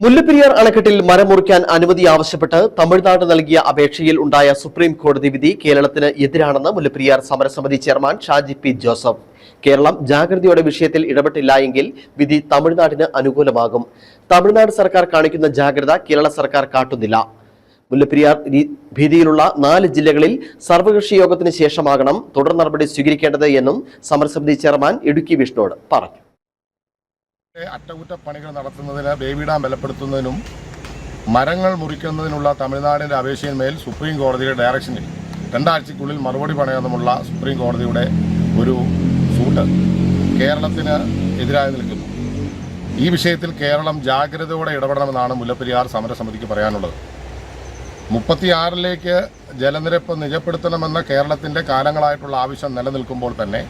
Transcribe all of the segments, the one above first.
മുല്ലപ്പെരിയാർ അണക്കെട്ടിൽ മരം മുറിക്കാൻ അനുമതി ആവശ്യപ്പെട്ട് തമിഴ്നാട് നൽകിയ അപേക്ഷയിൽ ഉണ്ടായ സുപ്രീം കോടതി വിധി കേരളത്തിന് എതിരാണെന്ന് മുല്ലപ്പെരിയാർ സമരസമിതി chairman Shaji P Joseph. Keralam ജാഗ്രതയോടെ വിഷയത്തിൽ ഇടപെട്ടില്ല എങ്കിൽ വിധി തമിഴ്നാടിന് അനുകൂലമാകും. തമിഴ്നാട് സർക്കാർ കാണിക്കുന്ന ജാഗ്രത കേരള സർക്കാർ കാട്ടുന്നില്ല. മുല്ലപ്പെരിയാർ ഭീതിയിലുള്ള നാല് ജില്ലകളിൽ സർവകക്ഷി യോഗത്തിന് ശേഷമാകണം തുടർ നടപടി സ്വീകരിക്കേണ്ടത് എന്നും സമരസമിതി ചെയർമാൻ ഇടുക്കി വിഷ്ണുവോട് പറഞ്ഞു. അറ്റകുറ്റപ്പണികൾ നടത്തുന്നതിന് ബേബി ഡാം ബലപ്പെടുത്തുന്നതിനും മരങ്ങൾ മുറിക്കുന്നതിനുള്ള തമിഴ്നാടിന്റെ അപേക്ഷയിന്മേൽ സുപ്രീം കോടതിയുടെ ഡയറക്ഷനിൽ രണ്ടാഴ്ചക്കുള്ളിൽ മറുപടി പറയണമെന്നുള്ള സുപ്രീം കോടതിയുടെ ഒരു സൂട്ട് കേരളത്തിന് എതിരായി നിൽക്കുന്നു. ഈ വിഷയത്തിൽ കേരളം ജാഗ്രതയോടെ ഇടപെടണമെന്നാണ് മുല്ലപ്പെരിയാർ സമരസമിതിക്ക് പറയാനുള്ളത്. മുപ്പത്തിയാറിലേക്ക് ജലനിരപ്പ് നിജപ്പെടുത്തണമെന്ന കേരളത്തിന്റെ കാലങ്ങളായിട്ടുള്ള ആവശ്യം നിലനിൽക്കുമ്പോൾ തന്നെ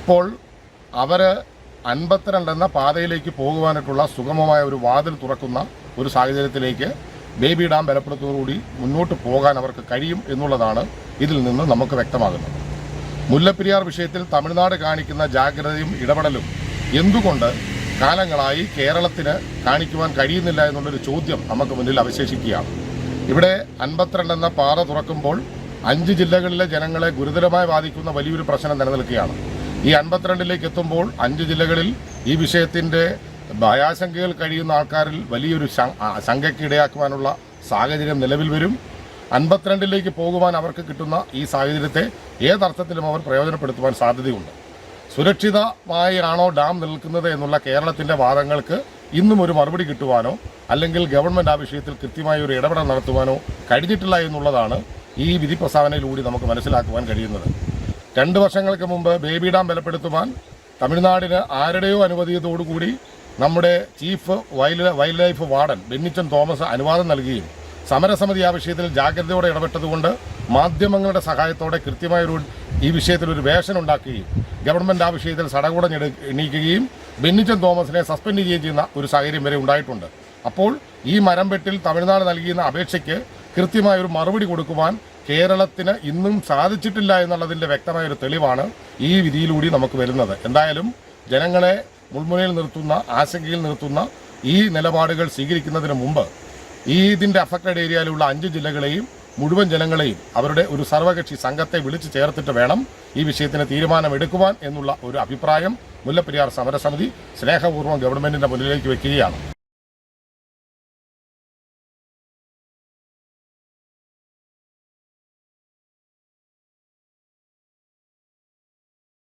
ഇപ്പോൾ അവർ അൻപത്തിരണ്ട് എന്ന പാതയിലേക്ക് പോകുവാനായിട്ടുള്ള സുഗമമായ ഒരു വാതിൽ തുറക്കുന്ന ഒരു സാഹചര്യത്തിലേക്ക് ബേബി ഡാം ബലപ്പെടുത്തോടുകൂടി മുന്നോട്ട് പോകാൻ അവർക്ക് കഴിയും എന്നുള്ളതാണ് ഇതിൽ നിന്ന് നമുക്ക് വ്യക്തമാകുന്നത്. മുല്ലപ്പെരിയാർ വിഷയത്തിൽ തമിഴ്നാട് കാണിക്കുന്ന ജാഗ്രതയും ഇടപെടലും എന്തുകൊണ്ട് കാലങ്ങളായി കേരളത്തിന് കാണിക്കുവാൻ കഴിയുന്നില്ല എന്നുള്ളൊരു ചോദ്യം നമുക്ക് മുന്നിൽ അവശേഷിക്കുകയാണ്. ഇവിടെ അൻപത്തിരണ്ട് എന്ന പാത തുറക്കുമ്പോൾ അഞ്ച് ജില്ലകളിലെ ജനങ്ങളെ ഗുരുതരമായി ബാധിക്കുന്ന വലിയൊരു പ്രശ്നം നിലനിൽക്കുകയാണ്. ഈ അൻപത്തിരണ്ടിലേക്ക് എത്തുമ്പോൾ അഞ്ച് ജില്ലകളിൽ ഈ വിഷയത്തിന്റെ ഭയാശങ്കകൾ കഴിയുന്ന ആൾക്കാരിൽ വലിയൊരു ശങ്കയ്ക്കിടയാക്കുവാനുള്ള സാഹചര്യം നിലവിൽ വരും. അൻപത്തിരണ്ടിലേക്ക് പോകുവാൻ അവർക്ക് കിട്ടുന്ന ഈ സാഹചര്യത്തെ ഏതർത്ഥത്തിലും അവർ പ്രയോജനപ്പെടുത്തുവാൻ സാധ്യതയുണ്ട്. സുരക്ഷിതമായാണോ ഡാം നിൽക്കുന്നത് എന്നുള്ള കേരളത്തിന്റെ വാദങ്ങൾക്ക് ഇന്നും ഒരു മറുപടി കിട്ടുവാനോ അല്ലെങ്കിൽ ഗവൺമെന്റ് ആ വിഷയത്തിൽ കൃത്യമായ ഒരു ഇടപെടൽ നടത്തുവാനോ കഴിഞ്ഞിട്ടില്ല എന്നുള്ളതാണ് ഈ വിധി പ്രസ്താവനയിലൂടെ നമുക്ക് മനസ്സിലാക്കുവാൻ കഴിയുന്നത്. രണ്ട് വർഷങ്ങൾക്ക് മുമ്പ് ബേബി ഡാം ബലപ്പെടുത്തുവാൻ തമിഴ്നാടിന് ആരുടെയോ അനുവദിയതോടുകൂടി നമ്മുടെ chief wild wild life warden Bennichan Thomas അനുവാദം നൽകുകയും സമരസമിതി ആ വിഷയത്തിൽ ജാഗ്രതയോടെ ഇടപെട്ടതുകൊണ്ട് മാധ്യമങ്ങളുടെ സഹായത്തോടെ കൃത്യമായൊരു ഈ വിഷയത്തിൽ ഒരു വേഷൻ ഉണ്ടാക്കുകയും ഗവൺമെന്റ് ആ വിഷയത്തിൽ സടകൂടം എണീക്കുകയും ബെന്നിച്ചൻ തോമസിനെ സസ്പെൻഡ് ചെയ്യുകയും ചെയ്യുന്ന ഒരു സാഹചര്യം വരെ ഉണ്ടായിട്ടുണ്ട്. അപ്പോൾ ഈ മരം വെട്ടിൽ തമിഴ്നാട് നൽകിയിരുന്ന അപേക്ഷയ്ക്ക് കൃത്യമായൊരു മറുപടി കൊടുക്കുവാൻ കേരളത്തിന് ഇന്നും സാധിച്ചിട്ടില്ല എന്നുള്ളതിന്റെ വ്യക്തമായ ഒരു തെളിവാണ് ഈ വിധിയിലൂടെ നമുക്ക് വരുന്നത്. എന്തായാലും ജനങ്ങളെ മുൾമുനയിൽ നിർത്തുന്ന ആശങ്കയിൽ നിർത്തുന്ന ഈ നിലപാടുകൾ സ്വീകരിക്കുന്നതിന് മുമ്പ് ഈ ഇതിന്റെ അഫക്റ്റഡ് ഏരിയയിലുള്ള അഞ്ച് ജില്ലകളെയും മുഴുവൻ ജനങ്ങളെയും അവരുടെ ഒരു സർവകക്ഷി സംഘത്തെ വിളിച്ചു ചേർത്തിട്ട് വേണം ഈ വിഷയത്തിന് തീരുമാനമെടുക്കുവാൻ എന്നുള്ള ഒരു അഭിപ്രായം മുല്ലപ്പെരിയാർ സമരസമിതി സ്നേഹപൂർവം ഗവൺമെന്റിന്റെ മുന്നിലേക്ക് വെക്കുകയാണ്.